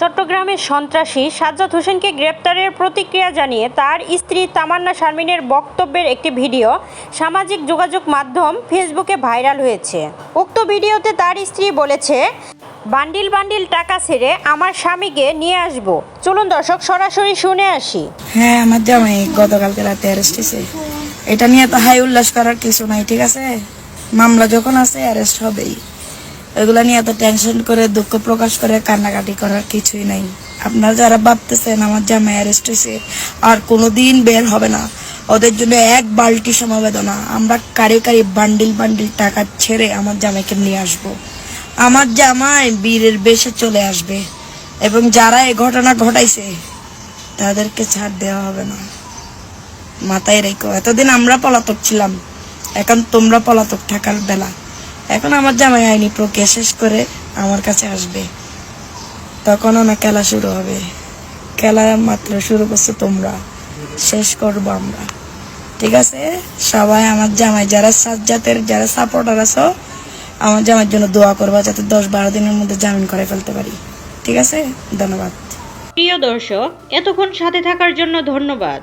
নামের সন্ত্রাসী সাজ্জাদ হোসেনকে গ্রেপ্তারের প্রতিক্রিয়া জানিয়ে তার স্ত্রী তামান্না শারমিনের বক্তব্যের একটি ভিডিও সামাজিক যোগাযোগ মাধ্যম ফেসবুকে ভাইরাল হয়েছে। উক্ত ভিডিওতে তার স্ত্রী বলেছে, বান্ডিল বান্ডিল টাকা ছেড়ে আমার স্বামীকে নিয়ে আসব। চলুন দর্শক, সরাসরি শুনে আসি। হ্যাঁ আমার জামাই গতকালকে রাতে অ্যারেস্ট হয়েছে এটা নিয়ে তো হাই উল্লাস করার কিছু নাই, ঠিক আছে? মামলা যখন আছে অ্যারেস্ট হবেই। এগুলা নিয়ে এত টেনশন করে, দুঃখ প্রকাশ করে, কান্নাকাটি করার কিছুই নাই। আপনারা যারা ভাবতেছেন আমার জামাই অ্যারেস্ট হয়েছে, আর কোনোদিন বের হবে না। ওদের জন্য এক বালতি সমবেদনা। আমরা কারি কারি বান্ডিল বান্ডিল টাকা ছেড়ে আমার জামাইকে নিয়ে আসব। আমার জামাই বীরের বেশে চলে আসবে। এবং যারা এই ঘটনা ঘটাইছে, তাদেরকে ছাড় দেওয়া হবে না। মাথায় রেখো, এতদিন আমরা পলাতক ছিলাম। এখন তোমরা পলাতক থাকার বেলা। এখন আমার জামাই আইনি প্রক্রিয়া শেষ করে আমার কাছে আসবে। তখন না খেলা শুরু হবে। খেলা মাত্র শুরু করছ তোমরা। শেষ করব আমরা। ঠিক আছে? সবাই আমার জামাই, যারা সাজ্জাতের যারা সাপোর্টার আছো, আমার জামাইয়ের জন্য দোয়া করবা যাতে দশ বারো দিনের মধ্যে জামিন করে ফেলতে পারি। ঠিক আছে? ধন্যবাদ। প্রিয় দর্শক, এতক্ষণ সাথে থাকার জন্য ধন্যবাদ।